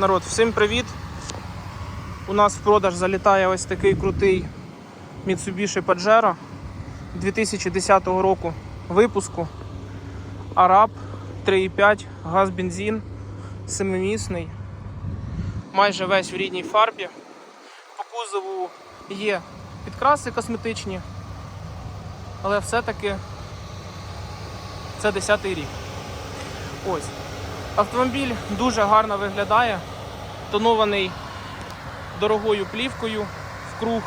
Народ, всім привіт! У нас в продаж залітає ось такий крутий Mitsubishi Pajero 2010 року випуску. Араб 3,5, газ бензин, семимісний, майже весь в рідній фарбі. По кузову є підкраси косметичні, але все-таки це 10-й рік. Ось. Автомобіль дуже гарно виглядає, тонований дорогою плівкою в круг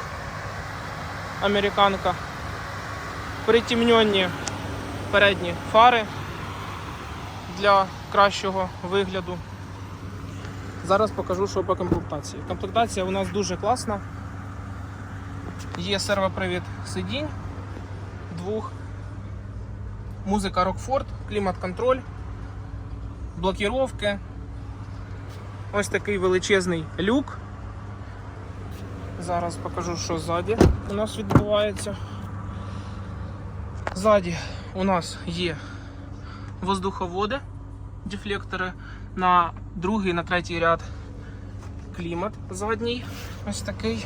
американка. Притемнені передні фари для кращого вигляду. Зараз покажу, що по комплектації. Комплектація у нас дуже класна. Є сервопривід сидінь двох, музика Rockford, клімат-контроль, блокіровки. Ось такий величезний люк. Зараз покажу, що ззаді у нас відбувається. Ззаді у нас є воздуховоди, дефлектори на другий, на третій ряд клімат задній. Ось такий.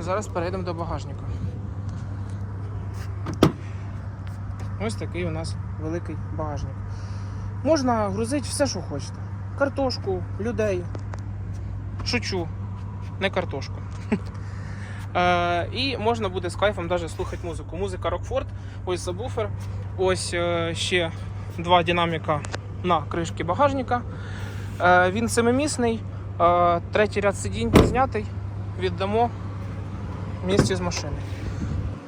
Зараз перейдемо до багажника. Ось такий у нас великий багажник. Можна грузити все, що хочете. Картошку, людей. Шучу, не картошку. Е, І можна буде з кайфом навіть слухати музику. Музика Rockford, ось забуфер, ось е, ще два динаміка на кришці багажника. Е, Він семимісний, третій ряд сидінь знятий, віддамо в місці з машини.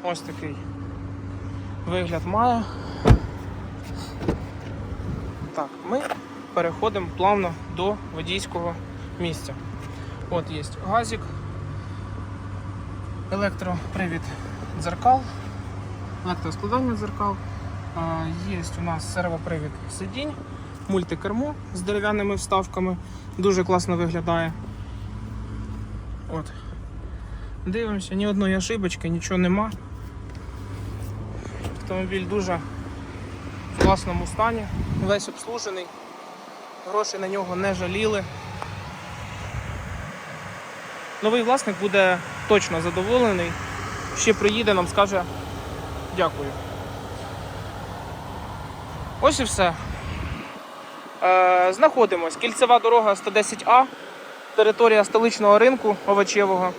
Ось такий вигляд має. Так, ми переходимо плавно до водійського місця. От є газик, електропривід дзеркал, електроскладання дзеркал. Є у нас сервопривід сидінь, мультикермо з дерев'яними вставками. Дуже класно виглядає. От. Дивимося, ні одної ошибочки, нічого нема. Автомобіль дуже класному стані, весь обслужений, гроші на нього не жаліли. Новий власник буде точно задоволений. Ще приїде, нам скаже дякую. Ось і все. Е, знаходимось. Кільцева дорога 110А, територія столичного ринку овочевого,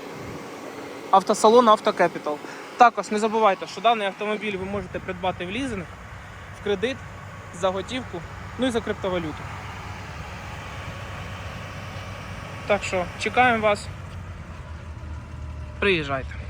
автосалон Автокепітал. Також не забувайте, що даний автомобіль ви можете придбати в лізинг, кредит, за готівку, ну і за криптовалюту. Так що чекаємо вас. Приїжджайте.